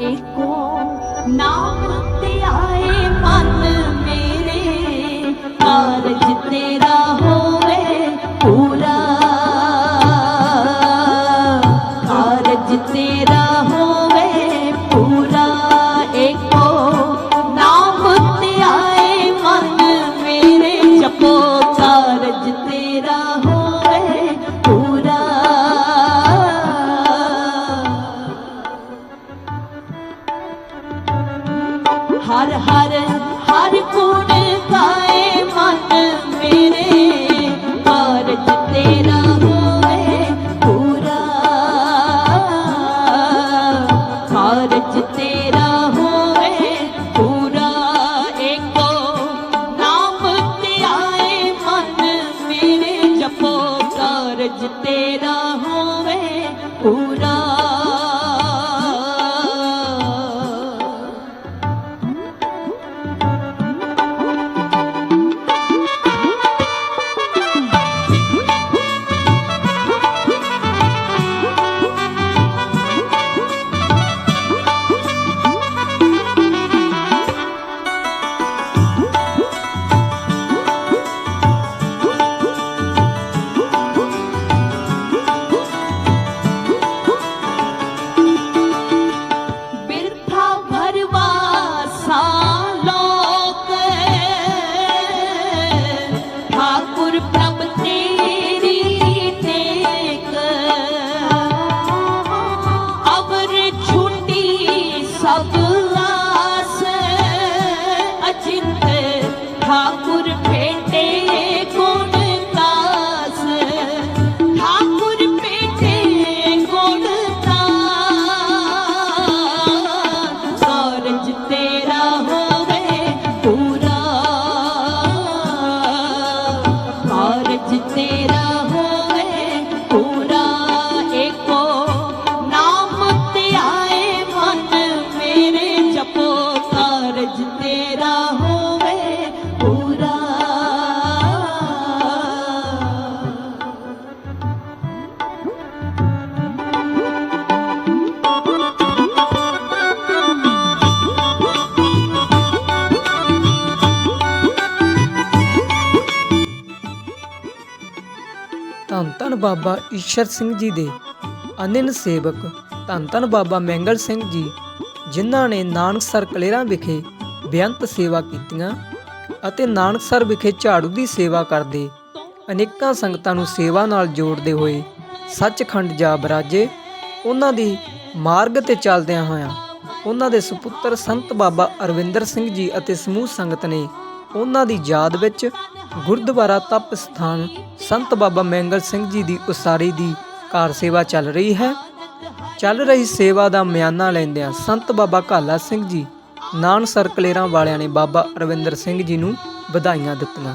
ਏਕੋ ਨਾਮ ਤੇ ਆਏ ਮਨ ਮੇਰੇ ਕਾਰਜ ਤੇਰਾ ਹੋਵੇ ਪੂਰਾ ਬਾਬਾ ਈਸ਼ਰ ਸਿੰਘ ਜੀ ਦੇ ਅਨਿਨ ਸੇਵਕ ਧੰਨ ਧੰਨ ਬਾਬਾ ਮੈਂਗਲ ਸਿੰਘ ਜੀ, ਜਿਨ੍ਹਾਂ ਨੇ ਨਾਨਕਸਰ ਕਲੇਰਾਂ ਵਿਖੇ ਬੇਅੰਤ ਸੇਵਾ ਕੀਤੀਆਂ ਅਤੇ ਨਾਨਕਸਰ ਵਿਖੇ ਝਾੜੂ ਦੀ ਸੇਵਾ ਕਰਦੇ ਅਨੇਕਾਂ ਸੰਗਤਾਂ ਨੂੰ ਸੇਵਾ ਨਾਲ ਜੋੜਦੇ ਹੋਏ ਸੱਚਖੰਡ ਜਾ ਬਰਾਜੇ। ਉਹਨਾਂ ਦੀ ਮਾਰਗ ਤੇ ਚੱਲਦਿਆਂ ਹੋਇਆਂ ਉਹਨਾਂ ਦੇ ਸੁਪੁੱਤਰ ਸੰਤ ਬਾਬਾ ਅਰਵਿੰਦਰ ਸਿੰਘ ਜੀ ਅਤੇ ਸਮੂਹ ਸੰਗਤ ਨੇ ਉਹਨਾਂ ਦੀ ਯਾਦ ਵਿੱਚ ਗੁਰਦੁਆਰਾ ਤਪ ਸਥਾਨ ਸੰਤ ਬਾਬਾ ਮੈਂਗਲ ਸਿੰਘ ਜੀ ਦੀ ਉਸਾਰੀ ਦੀ ਕਾਰ ਸੇਵਾ ਚੱਲ ਰਹੀ ਹੈ। ਚੱਲ ਰਹੀ ਸੇਵਾ ਦਾ ਮਿਆਨਾ ਲੈਂਦਿਆਂ ਸੰਤ ਬਾਬਾ ਕਾਲਾ ਸਿੰਘ ਜੀ, ਨਾਨਸਰ ਕਲੇਰਾਂ ਵਾਲਿਆਂ ਨੇ ਬਾਬਾ ਅਰਵਿੰਦਰ ਸਿੰਘ ਜੀ ਨੂੰ ਵਧਾਈਆਂ ਦਿੱਤੀਆਂ।